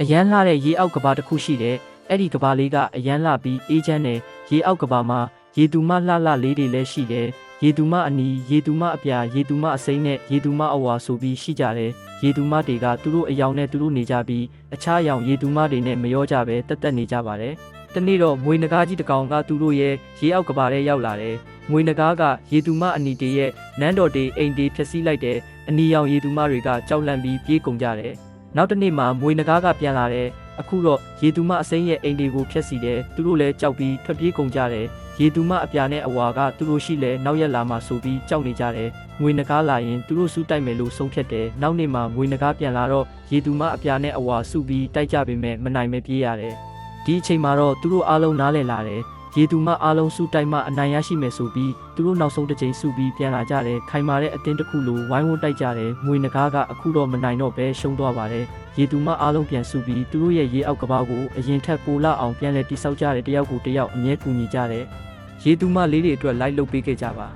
အရန်လှတဲ့ရေအောက်ကဘာတစ်ခုရှိတယ်အဲ့ဒီကဘာလေးကအရန်လှပြီးအေးချမ်းတယ်ရေအောက်ကဘာမှာရေတူမလှလှလေးတွေလည်းရှိတယ်ရေတူမအနီရေတူမအပြာရေတူမအစိမ့်နဲ့ရေတူမအဝါဆိုပြီးရှိကြတယ်ရေတူမတွေကသူတို့အယောင်နဲ့သူတို့နေကြပြီးအခြားအယောင်ရေတူမတွေနဲ့မရောကြပဲတက်တက်နေကြပါတယ်တနေ့တော့မွေနဂါးကြီးတစ်ကောင်ကသူတို့ရဲ့ရေအောက်ကဘာထဲရောက်လာတယ်မွေနဂါးကရေတူမအနီတေရဲ့နန်းတော်တေအိမ်တေဖျက်ဆီးလိုက်တယ်အနီရောင်ရေတူမတွေကကြောက်လန့်ပြီးပြေးကုန်ကြတယ် နောက်တစ်နေ့မှာမွေနဂါးကပြန်လာတယ်အခုတော့ရေသူမအစိမ်းရဲ့အိမ်တွေကိုဖျက်ဆီးတယ်သူတို့လည်းကြောက်ပြီးထွက်ပြေးကုန်ကြတယ်ရေသူမအပြာနဲ့အဝါကသူတို့ရှိလဲနောက်ရက်လာမှဆိုပြီးကြောက်နေကြတယ်ငွေနဂါးလာရင်သူတို့စူးတိုက်မယ်လို့ဆုံးဖြတ်တယ်နောက်နေ့မှာငွေနဂါးပြန်လာတော့ရေသူမအပြာနဲ့အဝါစုပြီးတိုက်ကြပေမဲ့မနိုင်မပြေးရတယ်ဒီအချိန်မှာတော့သူတို့အားလုံးနားလည်လာတယ် ရေသူမအားလုံးစုတိုက်မှအနိုင်ရရှိမယ်ဆိုပြီးသူတို့နောက်ဆုံးတစ်ချိန်စုပြီးပြန်လာကြတယ်ခိုင်မာတဲ့အတင်းတစ်ခုလိုဝိုင်းဝန်းတိုက်ကြတယ်ငွေနဂါးကအခုတော့မနိုင်တော့ပဲရှုံးသွားပါတယ်ရေတူမအားလုံးပြန်စုပြီးသူတို့ရဲ့ရေအောက်ကဘာကိုအရင်ထက်ပိုလာအောင်ပြန်လဲတိဆောက်ကြတဲ့တယောက်ကိုတယောက်အမြဲကူညီကြတဲ့ရေတူမလေးတွေအတွက်လိုက်လုပ်ပေးခဲ့ကြပါ